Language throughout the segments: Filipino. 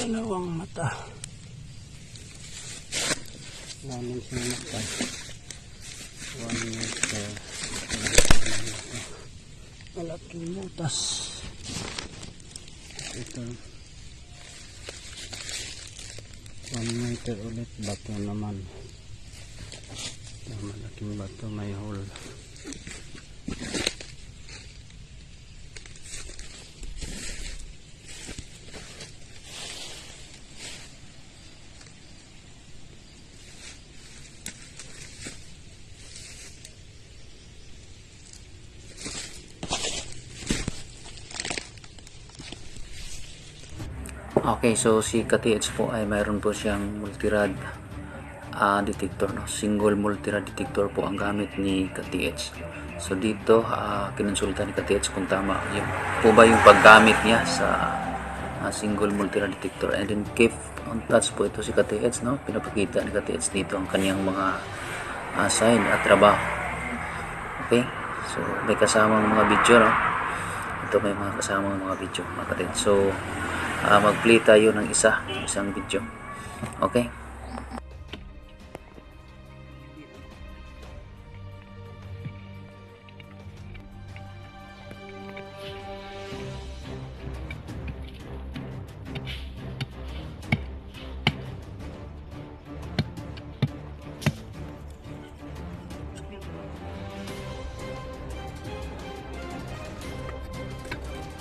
Dalawang mata. Namin siya mata. One meter. Malaking butas. Ito. One meter ulit. Bato naman. Malaking bato may hole. Okay, so si KTH po ay mayroon po siyang multirad ah, detector, no? single multirad detector po ang gamit ni KTH. So dito, uh, kinonsulta ni KTH kung tama yung, po ba yung paggamit niya sa ah, single multirad detector. And then keep on touch po ito si KTH, no? pinapakita ni KTH dito ang kanyang mga ah, sign at trabaho. Okay, so may kasamang mga video, no? ito may mga kasamang mga video mga kapatid. So, ah, mag-play tayo ng isa, isang video. Okay?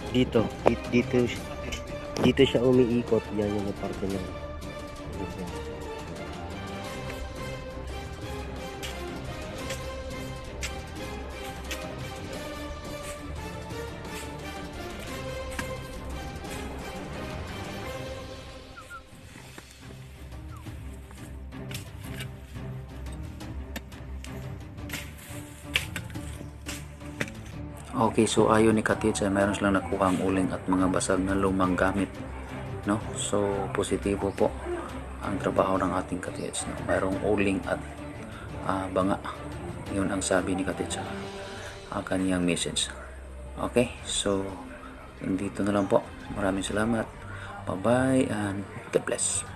Dito, dito, dito, siya umiikot. Yan yung parte niya. Okay, so ayon ni Katich ay mayroon silang nakuha ang uling at mga basag na lumang gamit. No? So, positibo po ang trabaho ng ating Katich. No? Mayroong uling at ah, banga. Yun ang sabi ni Katich sa kaniyang message. Okay, so dito na lang po. Maraming salamat. Bye-bye and God bless.